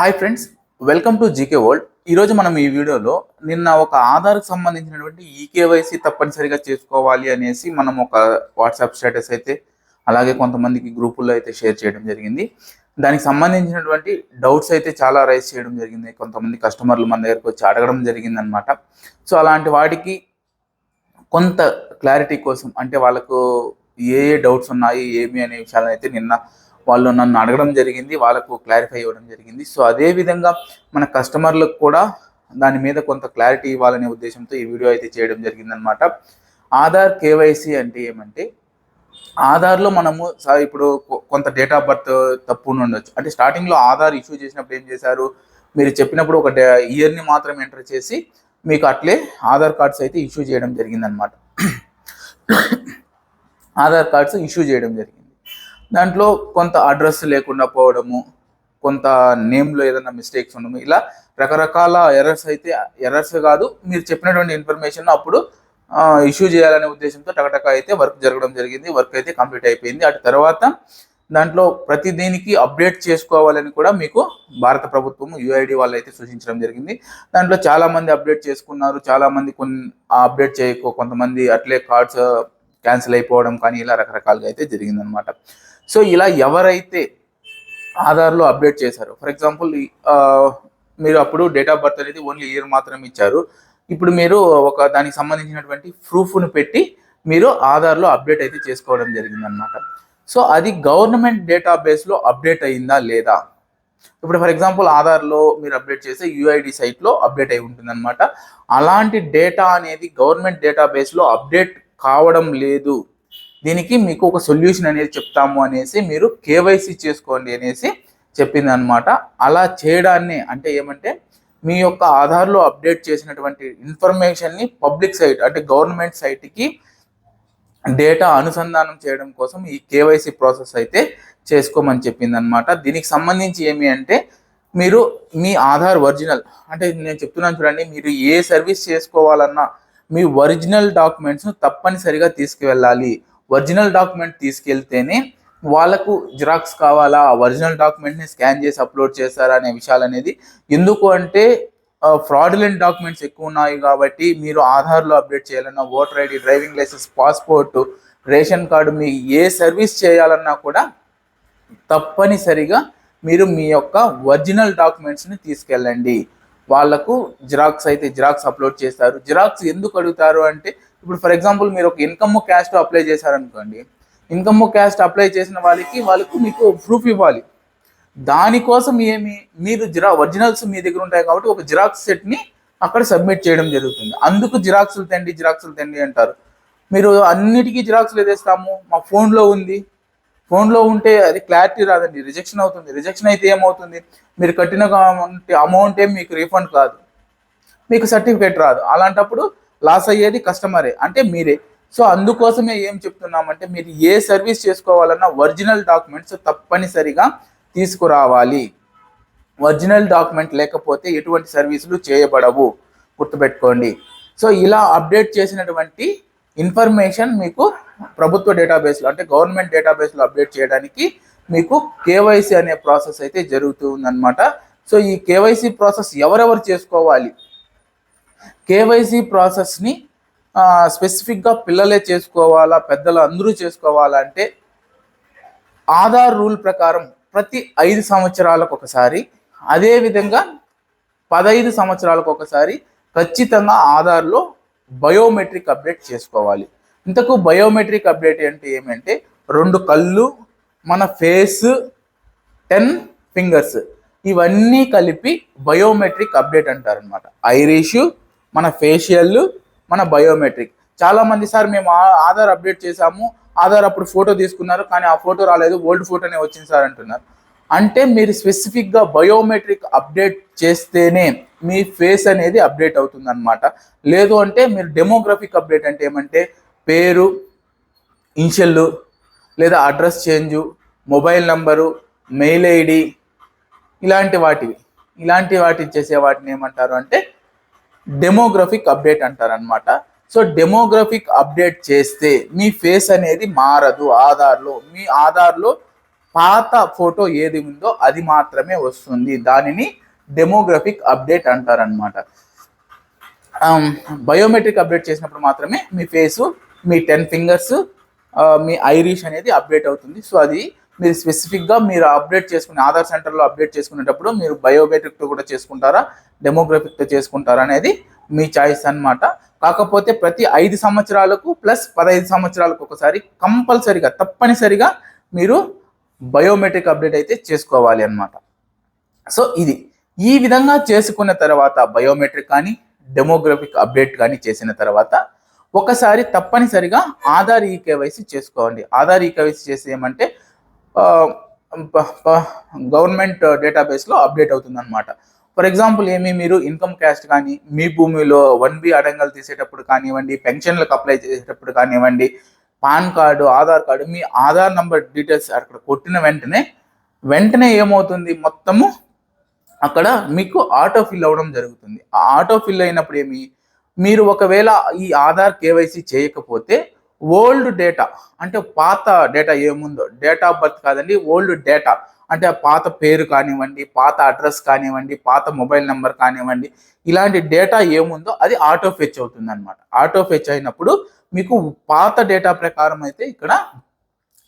Hi friends welcome to GK world. ఈరోజు మనం ఈ వీడియోలో నిన్న ఒక ఆధార్కి సంబంధించినటువంటి ఈకేవైసీ తప్పనిసరిగా చేసుకోవాలి అనేసి మనం ఒక వాట్సాప్ స్టేటస్ అయితే అలాగే కొంతమందికి గ్రూపుల్లో అయితే షేర్ చేయడం జరిగింది. దానికి సంబంధించినటువంటి డౌట్స్ అయితే చాలా రైజ్ చేయడం జరిగింది. కొంతమంది కస్టమర్లు మన దగ్గరకు వచ్చి అడగడం జరిగింది అనమాట సో అలాంటి వాటికి కొంత క్లారిటీ కోసం అంటే వాళ్ళకు ఏ ఏ డౌట్స్ ఉన్నాయి ఏమి అనే విషయాలను అయితే నిన్న వాళ్ళు నన్ను అడగడం జరిగింది వాళ్ళకు క్లారిఫై ఇవ్వడం జరిగింది. సో అదే విధంగా మన కస్టమర్లకు కూడా దాని మీద కొంత క్లారిటీ ఇవ్వాలనే ఉద్దేశంతో ఈ వీడియో అయితే చేయడం జరిగిందనమాట ఆధార్ కేవైసీ అంటే ఏమంటే ఆధార్లో మనము ఇప్పుడు కొంత డేట్ ఆఫ్ బర్త్ తప్పు ఉండొచ్చు. అంటే స్టార్టింగ్లో ఆధార్ ఇష్యూ చేసినప్పుడు ఏం చేశారు? మీరు చెప్పినప్పుడు ఒక ఇయర్ని మాత్రం ఎంటర్ చేసి మీకు అట్లే ఆధార్ కార్డ్స్ అయితే ఇష్యూ చేయడం జరిగిందనమాట ఆధార్ కార్డ్స్ ఇష్యూ చేయడం జరిగింది. దాంట్లో కొంత అడ్రస్ లేకుండా పోవడము కొంత నేమ్లో ఏదైనా మిస్టేక్స్ ఉండము ఇలా రకరకాల ఎర్రర్స్ అయితే ఎర్రర్స్ కాదు మీరు చెప్పినటువంటి ఇన్ఫర్మేషన్ అప్పుడు ఇష్యూ చేయాలనే ఉద్దేశంతో టకటక అయితే వర్క్ జరగడం జరిగింది వర్క్ అయితే కంప్లీట్ అయిపోయింది. అటు తర్వాత దాంట్లో ప్రతి దీనికి అప్డేట్ చేసుకోవాలని కూడా మీకు భారత ప్రభుత్వం యుఐడి వాళ్ళు అయితే సూచించడం జరిగింది. దాంట్లో చాలామంది అప్డేట్ చేసుకున్నారు చాలామంది కొన్ని అప్డేట్ చేయకో కొంతమంది అట్లే కార్డ్స్ క్యాన్సిల్ అయిపోవడం కానీ ఇలా రకరకాలుగా అయితే జరిగిందనమాట సో ఇలా ఎవరైతే ఆధార్లో అప్డేట్ చేశారు ఫర్ ఎగ్జాంపుల్ మీరు అప్పుడు డేట్ ఆఫ్ బర్త్ అనేది ఓన్లీ ఇయర్ మాత్రమే ఇచ్చారు. ఇప్పుడు మీరు ఒక దానికి సంబంధించినటువంటి ప్రూఫ్ను పెట్టి మీరు ఆధార్లో అప్డేట్ అయితే చేసుకోవడం జరిగిందనమాట సో అది గవర్నమెంట్ డేటాబేస్లో అప్డేట్ అయిందా లేదా? ఇప్పుడు ఫర్ ఎగ్జాంపుల్ ఆధార్లో మీరు అప్డేట్ చేస్తే యుఐడి సైట్లో అప్డేట్ అయి ఉంటుందన్నమాట. అలాంటి డేటా అనేది గవర్నమెంట్ డేటాబేస్లో అప్డేట్ కావడం లేదు. దీనికి మీకు ఒక సొల్యూషన్ అనేది చెప్తాము అనేసి మీరు కేవైసీ చేసుకోండి అనేసి చెప్పింది అనమాట అలా చేయడాన్ని అంటే ఏమంటే మీ యొక్క ఆధార్లో అప్డేట్ చేసినటువంటి ఇన్ఫర్మేషన్ని పబ్లిక్ సైట్ అంటే గవర్నమెంట్ సైట్కి డేటా అనుసంధానం చేయడం కోసం ఈ కేవైసీ ప్రాసెస్ అయితే చేసుకోమని చెప్పింది అనమాట దీనికి సంబంధించి ఏమి అంటే మీరు మీ ఆధార్ ఒరిజినల్ అంటే నేను చెప్తున్నాను చూడండి మీరు ఏ సర్వీస్ చేసుకోవాలన్నా మీ ఒరిజినల్ డాక్యుమెంట్స్ను తప్పనిసరిగా తీసుకువెళ్ళాలి. ఒరిజినల్ డాక్యుమెంట్ తీసుకెళ్తేనే వాళ్ళకు జిరాక్స్ కావాలా? ఒరిజినల్ డాక్యుమెంట్ని స్కాన్ చేసి అప్లోడ్ చేస్తారా అనే విషయాలు అనేది ఎందుకు అంటే ఫ్రాడులెంట్ డాక్యుమెంట్స్ ఎక్కువ ఉన్నాయి కాబట్టి మీరు ఆధార్లో అప్డేట్ చేయాలన్నా voter ID driving licence passport ration card మీ ఏ సర్వీస్ చేయాలన్నా కూడా తప్పనిసరిగా మీరు మీ యొక్క ఒరిజినల్ డాక్యుమెంట్స్ని తీసుకెళ్ళండి. వాళ్ళకు జిరాక్స్ అయితే జిరాక్స్ అప్లోడ్ చేస్తారు. జిరాక్స్ ఎందుకు అడుగుతారు అంటే ఇప్పుడు ఫర్ ఎగ్జాంపుల్ మీరు ఒక ఇన్కమ్ క్యాస్ట్ అప్లై చేశారనుకోండి ఇన్కమ్ క్యాస్ట్ అప్లై చేసిన వాళ్ళకి వాళ్ళకు మీకు ప్రూఫ్ ఇవ్వాలి. దానికోసం ఏమి మీరు జిరా ఒరిజినల్స్ మీ దగ్గర ఉంటాయి కాబట్టి ఒక జిరాక్స్ సెట్ని అక్కడ సబ్మిట్ చేయడం జరుగుతుంది. అందుకు జిరాక్సులు తెండి జిరాక్సులు తెండి అంటారు. మీరు అన్నిటికీ జిరాక్స్లు ఏదేస్తాము మా ఫోన్లో ఉంది. ఫోన్లో ఉంటే అది క్లారిటీ రాదండి రిజెక్షన్ అవుతుంది. రిజెక్షన్ అయితే ఏమవుతుంది? మీరు కట్టిన అమౌంట్ ఏం మీకు రీఫండ్ కాదు. మీకు సర్టిఫికేట్ రాదు. అలాంటప్పుడు లాస్ అయ్యేది కస్టమరే అంటే మీరే. సో అందుకోసమే ఏం చెప్తున్నామంటే మీరు ఏ సర్వీస్ చేసుకోవాలన్నా ఒరిజినల్ డాక్యుమెంట్స్ తప్పనిసరిగా తీసుకురావాలి. ఒరిజినల్ డాక్యుమెంట్ లేకపోతే ఎటువంటి సర్వీసులు చేయబడవు. గుర్తుపెట్టుకోండి. సో ఇలా అప్డేట్ చేసినటువంటి ఇన్ఫర్మేషన్ మీకు ప్రభుత్వ డేటాబేస్లో అంటే గవర్నమెంట్ డేటాబేస్లో అప్డేట్ చేయడానికి మీకు కేవైసీ అనే ప్రాసెస్ అయితే జరుగుతూ ఉందన్నమాట. సో ఈ కేవైసీ ప్రాసెస్ ఎవరెవరు చేసుకోవాలి? కేవైసీ ప్రాసెస్ని స్పెసిఫిక్గా పిల్లలే చేసుకోవాలా పెద్దలు అందరూ చేసుకోవాలా అంటే ఆధార్ రూల్ ప్రకారం ప్రతి ఐదు సంవత్సరాలకు ఒకసారి అదేవిధంగా పదహైదు సంవత్సరాలకు ఒకసారి ఖచ్చితంగా ఆధార్లో బయోమెట్రిక్ అప్డేట్ చేసుకోవాలి. ఇంతకు బయోమెట్రిక్ అప్డేట్ అంటే ఏమంటే రెండు కళ్ళు మన ఫేస్ టెన్ ఫింగర్స్ ఇవన్నీ కలిపి బయోమెట్రిక్ అప్డేట్ అంటారనమాట ఐరిష్ మన ఫేషియల్ మన బయోమెట్రిక్. చాలా మంది సార్ మేము ఆ- ఆధార్ అప్డేట్ చేసాము ఆధార్ అప్పుడు ఫోటో తీసుకున్నారు కానీ ఆ ఫోటో రాలేదు ఓల్డ్ ఫోటోనే వచ్చింది సార్ అంటున్నారు. అంటే మీరు స్పెసిఫిక్గా బయోమెట్రిక్ అప్డేట్ చేస్తేనే మీ ఫేస్ అనేది అప్డేట్ అవుతుంది అనమాట లేదు అంటే మీరు డెమోగ్రఫిక్ అప్డేట్ అంటే ఏమంటే పేరు ఇన్షియల్లు లేదా address change mobile number mail ID ఇలాంటి వాటివి. ఇలాంటి వాటి చేసే వాటిని ఏమంటారు అంటే డెమోగ్రఫిక్ అప్డేట్ అంటారు అనమాట సో డెమోగ్రఫిక్ అప్డేట్ చేస్తే మీ ఫేస్ అనేది మారదు. ఆధార్లో మీ ఆధార్లో పాత ఫోటో ఏది ఉందో అది మాత్రమే వస్తుంది. దానిని డెమోగ్రఫిక్ అప్డేట్ అంటారనమాట బయోమెట్రిక్ అప్డేట్ చేసినప్పుడు మాత్రమే మీ ఫేసు మీ టెన్ ఫింగర్స్ uh, మీ ఐరిష్ అనేది అప్డేట్ అవుతుంది. సో అది మీరు స్పెసిఫిక్గా మీరు అప్డేట్ చేసుకునే ఆధార్ సెంటర్లో అప్డేట్ చేసుకునేటప్పుడు మీరు బయోమెట్రిక్తో కూడా చేసుకుంటారా డెమోగ్రఫిక్తో చేసుకుంటారా అనేది మీ చాయిస్ అన్నమాట. కాకపోతే ప్రతి ఐదు సంవత్సరాలకు ప్లస్ పదహైదు సంవత్సరాలకు ఒకసారి కంపల్సరిగా తప్పనిసరిగా మీరు బయోమెట్రిక్ అప్డేట్ అయితే చేసుకోవాలి అన్నమాట. సో ఇది ఈ విధంగా చేసుకున్న తర్వాత బయోమెట్రిక్ కానీ డెమోగ్రఫిక్ అప్డేట్ కానీ చేసిన తర్వాత ఒకసారి తప్పనిసరిగా ఆధార్ ఈ కేవైసీ చేసుకోండి. ఆధార్ ఈ కేవైసీ చేసి ఏమంటే గవర్నమెంట్ డేటాబేస్లో అప్డేట్ అవుతుందన్నమాట. ఫర్ ఎగ్జాంపుల్ ఏమి మీరు ఇన్కమ్ క్యాస్ట్ కానీ మీ భూమిలో వన్ బి అడంగలు తీసేటప్పుడు కానివ్వండి పెన్షన్లకు అప్లై చేసేటప్పుడు కానివ్వండి పాన్ కార్డు ఆధార్ కార్డు మీ ఆధార్ నంబర్ డీటెయిల్స్ అక్కడ కొట్టిన వెంటనే వెంటనే ఏమవుతుంది? మొత్తము అక్కడ మీకు ఆటో ఫిల్ అవ్వడం జరుగుతుంది. ఆ ఆటో ఫిల్ అయినప్పుడు ఏమి? మీరు ఒకవేళ ఈ ఆధార్ కేవైసీ చేయకపోతే ఓల్డ్ డేటా అంటే పాత డేటా ఏముందో? డేట్ ఆఫ్ బర్త్ కాదండి ఓల్డ్ డేటా అంటే ఆ పాత పేరు కానివ్వండి పాత అడ్రస్ కానివ్వండి పాత మొబైల్ నెంబర్ కానివ్వండి ఇలాంటి డేటా ఏముందో అది ఆటో ఫెచ్ అవుతుంది అనమాట ఆటో ఫెచ్ అయినప్పుడు మీకు పాత డేటా ప్రకారం అయితే ఇక్కడ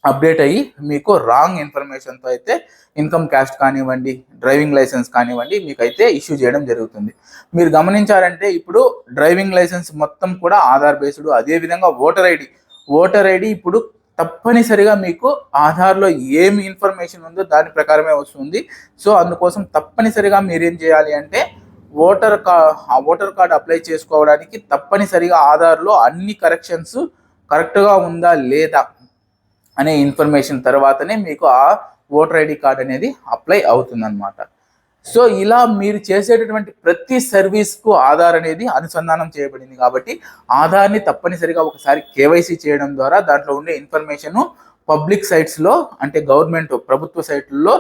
అప్డేట్ అయ్యి మీకు రాంగ్ ఇన్ఫర్మేషన్తో అయితే ఇన్కమ్ క్యాస్ట్ కానివ్వండి డ్రైవింగ్ లైసెన్స్ కానివ్వండి మీకు అయితే ఇష్యూ చేయడం జరుగుతుంది. మీరు గమనించారంటే ఇప్పుడు డ్రైవింగ్ లైసెన్స్ మొత్తం కూడా ఆధార్ బేస్డ్ అదేవిధంగా ఓటర్ ఐడి. ఓటర్ ఐడి ఇప్పుడు తప్పనిసరిగా మీకు ఆధార్లో ఏమి ఇన్ఫర్మేషన్ ఉందో దాని ప్రకారమే వస్తుంది. సో అందుకోసం తప్పనిసరిగా మీరేం చేయాలి అంటే ఓటర్ కా ఓటర్ కార్డ్ అప్లై చేసుకోవడానికి తప్పనిసరిగా ఆధార్లో అన్ని కరెక్షన్స్ కరెక్ట్గా ఉందా లేదా అనే ఇన్ఫర్మేషన్ తర్వాతనే మీకు ఆ ఓటర్ ఐడి కార్డ్ అనేది అప్లై అవుతుందన్నమాట. సో ఇలా మీరు చేసేటటువంటి ప్రతి సర్వీస్కు ఆధార్ అనేది అనుసంధానం చేయబడింది కాబట్టి ఆధార్ని తప్పనిసరిగా ఒకసారి కేవైసీ చేయడం ద్వారా దాంట్లో ఉండే ఇన్ఫర్మేషన్ పబ్లిక్ సైట్స్లో అంటే గవర్నమెంట్ ప్రభుత్వ సైట్లలో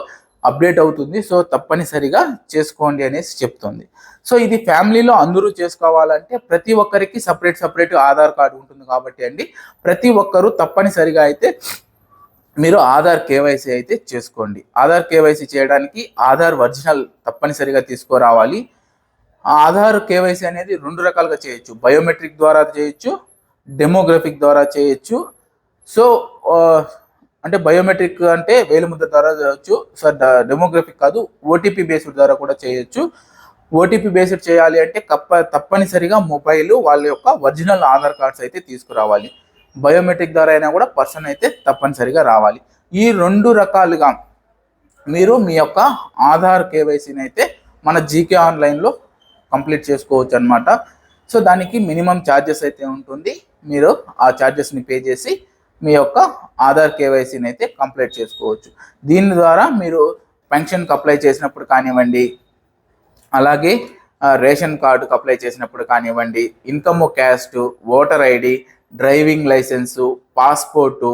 అప్డేట్ అవుతుంది. సో తప్పనిసరిగా చేసుకోండి అనేసి చెప్తుంది. సో ఇది ఫ్యామిలీలో అందరూ చేసుకోవాలంటే ప్రతి ఒక్కరికి సపరేట్ సపరేట్ ఆధార్ కార్డు ఉంటుంది కాబట్టి అండి. ప్రతి ఒక్కరూ తప్పనిసరిగా అయితే మీరు ఆధార్ కేవైసీ అయితే చేసుకోండి. ఆధార్ కేవైసీ చేయడానికి ఆధార్ ఒరిజినల్ తప్పనిసరిగా తీసుకురావాలి. ఆ ఆధార్ కేవైసీ అనేది రెండు రకాలుగా చేయొచ్చు. బయోమెట్రిక్ ద్వారా చేయొచ్చు డెమోగ్రఫిక్ ద్వారా చేయొచ్చు. సో అంటే బయోమెట్రిక్ అంటే వేలిముద్ర ద్వారా చేయొచ్చు. సార్ డెమోగ్రఫిక్ కాదు ఓటీపీ బేస్డ్ ద్వారా కూడా చేయొచ్చు. ఓటీపీ బేస్డ్ చేయాలి అంటే కప్ప తప్పనిసరిగా మొబైల్ వాళ్ళ యొక్క ఒరిజినల్ ఆధార్ కార్డ్స్ అయితే తీసుకురావాలి. బయోమెట్రిక్ ద్వారా అయినా కూడా పర్సన్ అయితే తప్పనిసరిగా రావాలి. ఈ రెండు రకాలుగా మీరు మీ యొక్క ఆధార్ కేవైసీని అయితే మన జీకే ఆన్లైన్లో కంప్లీట్ చేసుకోవచ్చు అనమాట సో దానికి మినిమం ఛార్జెస్ అయితే ఉంటుంది. మీరు ఆ ఛార్జెస్ని పే చేసి మీ యొక్క ఆధార్ కేవైసీని అయితే కంప్లీట్ చేసుకోవచ్చు. దీని ద్వారా మీరు పెన్షన్కి అప్లై చేసినప్పుడు కానివ్వండి అలాగే రేషన్ కార్డుకు అప్లై చేసినప్పుడు కానివ్వండి income caste voter ID driving licence passport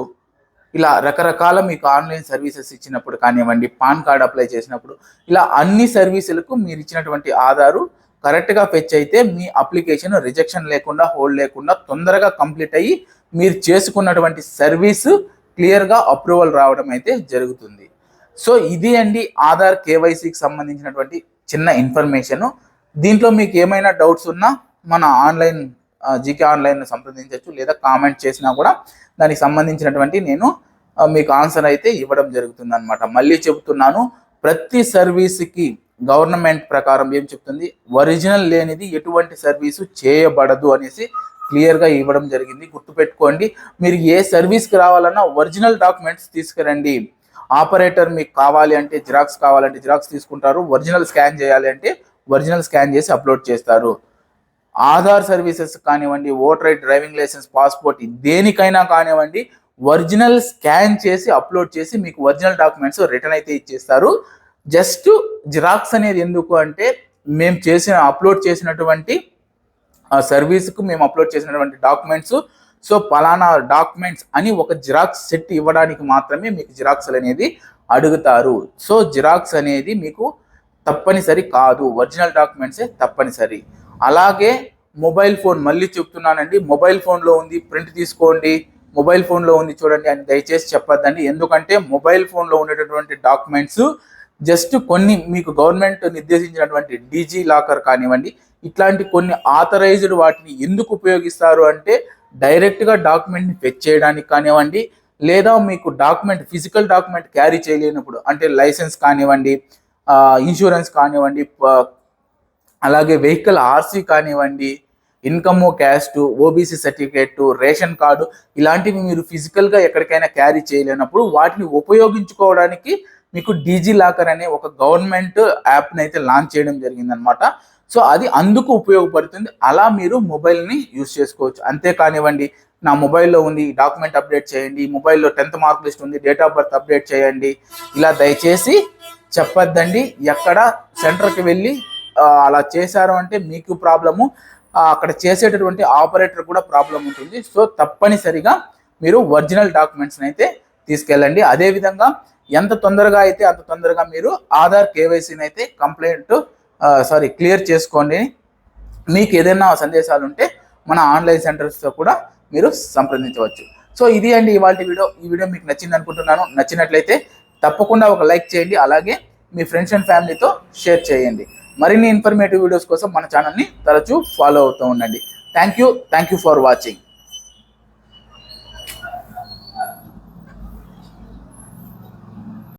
ఇలా రకరకాల మీకు ఆన్లైన్ సర్వీసెస్ ఇచ్చినప్పుడు కానివ్వండి పాన్ కార్డ్ అప్లై చేసినప్పుడు ఇలా అన్ని సర్వీసులకు మీరు ఇచ్చినటువంటి ఆధారు కరెక్ట్గా ఫెచ్ అయితే మీ అప్లికేషన్ రిజెక్షన్ లేకుండా హోల్డ్ లేకుండా తొందరగా కంప్లీట్ అయ్యి మీరు చేసుకున్నటువంటి సర్వీసు క్లియర్గా అప్రూవల్ రావడం అయితే జరుగుతుంది. సో ఇది అండి ఆధార్ కేవైసీకి సంబంధించినటువంటి చిన్న ఇన్ఫర్మేషన్. దీంట్లో మీకు ఏమైనా డౌట్స్ ఉన్నా మన ఆన్లైన్ జీకే ఆన్లైన్ సంప్రదించవచ్చు లేదా కామెంట్ చేసినా కూడా దానికి సంబంధించినటువంటి నేను మీకు ఆన్సర్ అయితే ఇవ్వడం జరుగుతుంది అనమాట మళ్ళీ చెబుతున్నాను ప్రతి సర్వీస్కి గవర్నమెంట్ ప్రకారం ఏం చెప్తుంది? ఒరిజినల్ లేనిది ఎటువంటి సర్వీసు చేయబడదు అనేసి క్లియర్గా ఇవ్వడం జరిగింది. గుర్తుపెట్టుకోండి మీరు ఏ సర్వీస్కి రావాలన్నా ఒరిజినల్ డాక్యుమెంట్స్ తీసుకురండి. ఆపరేటర్ మీకు కావాలి అంటే జిరాక్స్ కావాలంటే జిరాక్స్ తీసుకుంటారు ఒరిజినల్ స్కాన్ చేయాలి అంటే ఒరిజినల్ స్కాన్ చేసి అప్లోడ్ చేస్తారు. ఆధార్ సర్వీసెస్ కానివ్వండి voter ID driving licence passport దేనికైనా కానివ్వండి ఒరిజినల్ స్కాన్ చేసి అప్లోడ్ చేసి మీకు ఒరిజినల్ డాక్యుమెంట్స్ రిటర్న్ అయితే ఇచ్చేస్తారు. జస్ట్ జిరాక్స్ అనేది ఎందుకు అంటే మేము చేసిన అప్లోడ్ చేసినటువంటి ఆ సర్వీస్కు మేము అప్లోడ్ చేసినటువంటి డాక్యుమెంట్స్. సో పలానా డాక్యుమెంట్స్ అని ఒక జిరాక్స్ సెట్ ఇవ్వడానికి మాత్రమే మీకు జిరాక్స్లు అనేది అడుగుతారు. సో జిరాక్స్ అనేది మీకు తప్పనిసరి కాదు. ఒరిజినల్ డాక్యుమెంట్సే తప్పనిసరి. అలాగే మొబైల్ ఫోన్ మళ్ళీ చెప్తున్నానండి మొబైల్ ఫోన్లో ఉంది ప్రింట్ తీసుకోండి మొబైల్ ఫోన్లో ఉంది చూడండి అని దయచేసి చెప్పొద్దండి. ఎందుకంటే మొబైల్ ఫోన్లో ఉండేటటువంటి డాక్యుమెంట్స్ జస్ట్ కొన్ని మీకు గవర్నమెంట్ నిర్దేశించినటువంటి డీజీ లాకర్ కానివ్వండి ఇట్లాంటి కొన్ని ఆథరైజ్డ్ వాటిని ఎందుకు ఉపయోగిస్తారు అంటే డైరెక్ట్గా డాక్యుమెంట్ని ఫెచ్ చేయడానికి కానివ్వండి లేదా మీకు డాక్యుమెంట్ ఫిజికల్ డాక్యుమెంట్ క్యారీ చేయలేనప్పుడు అంటే లైసెన్స్ కానివ్వండి ఇన్సూరెన్స్ కానివ్వండి అలాగే వెహికల్ ఆర్సీ కానివ్వండి income caste OBC certificate ration card ఇలాంటివి మీరు ఫిజికల్గా ఎక్కడికైనా క్యారీ చేయలేనప్పుడు వాటిని ఉపయోగించుకోవడానికి మీకు డీజీ లాకర్ అనే ఒక గవర్నమెంట్ యాప్ని అయితే లాంచ్ చేయడం జరిగిందనమాట సో అది అందుకు ఉపయోగపడుతుంది. అలా మీరు మొబైల్ని యూస్ చేసుకోవచ్చు. అంతే కానివ్వండి నా మొబైల్లో ఉంది డాక్యుమెంట్ అప్డేట్ చేయండి మొబైల్లో టెన్త్ మార్క్ లిస్ట్ ఉంది డేట్ ఆఫ్ బర్త్ అప్డేట్ చేయండి ఇలా దయచేసి చెప్పొద్దండి. ఎక్కడ సెంటర్కి వెళ్ళి అలా చేశారు అంటే మీకు ప్రాబ్లము. అక్కడ చేసేటటువంటి ఆపరేటర్ కూడా ప్రాబ్లం ఉంటుంది. సో తప్పనిసరిగా మీరు ఒరిజినల్ డాక్యుమెంట్స్ని అయితే తీసుకెళ్ళండి. అదేవిధంగా ఎంత తొందరగా అయితే అంత తొందరగా మీరు ఆధార్ కేవైసీని అయితే కంప్లైంట్ సారీ క్లియర్ చేసుకోండి. మీకు ఏదైనా సందేశాలు ఉంటే మన ఆన్లైన్ సెంటర్స్తో కూడా మీరు సంప్రదించవచ్చు. సో ఇది అండి ఇవాళ వీడియో. ఈ వీడియో మీకు నచ్చింది అనుకుంటున్నాను. నచ్చినట్లయితే తప్పకుండా ఒక లైక్ చేయండి. అలాగే మీ ఫ్రెండ్స్ అండ్ ఫ్యామిలీతో షేర్ చేయండి. మరిన్ని ఇన్ఫర్మేటివ్ వీడియోస్ కోసం మన ఛానల్ని తరచూ ఫాలో అవుతూ ఉండండి. Thank you thank you for watching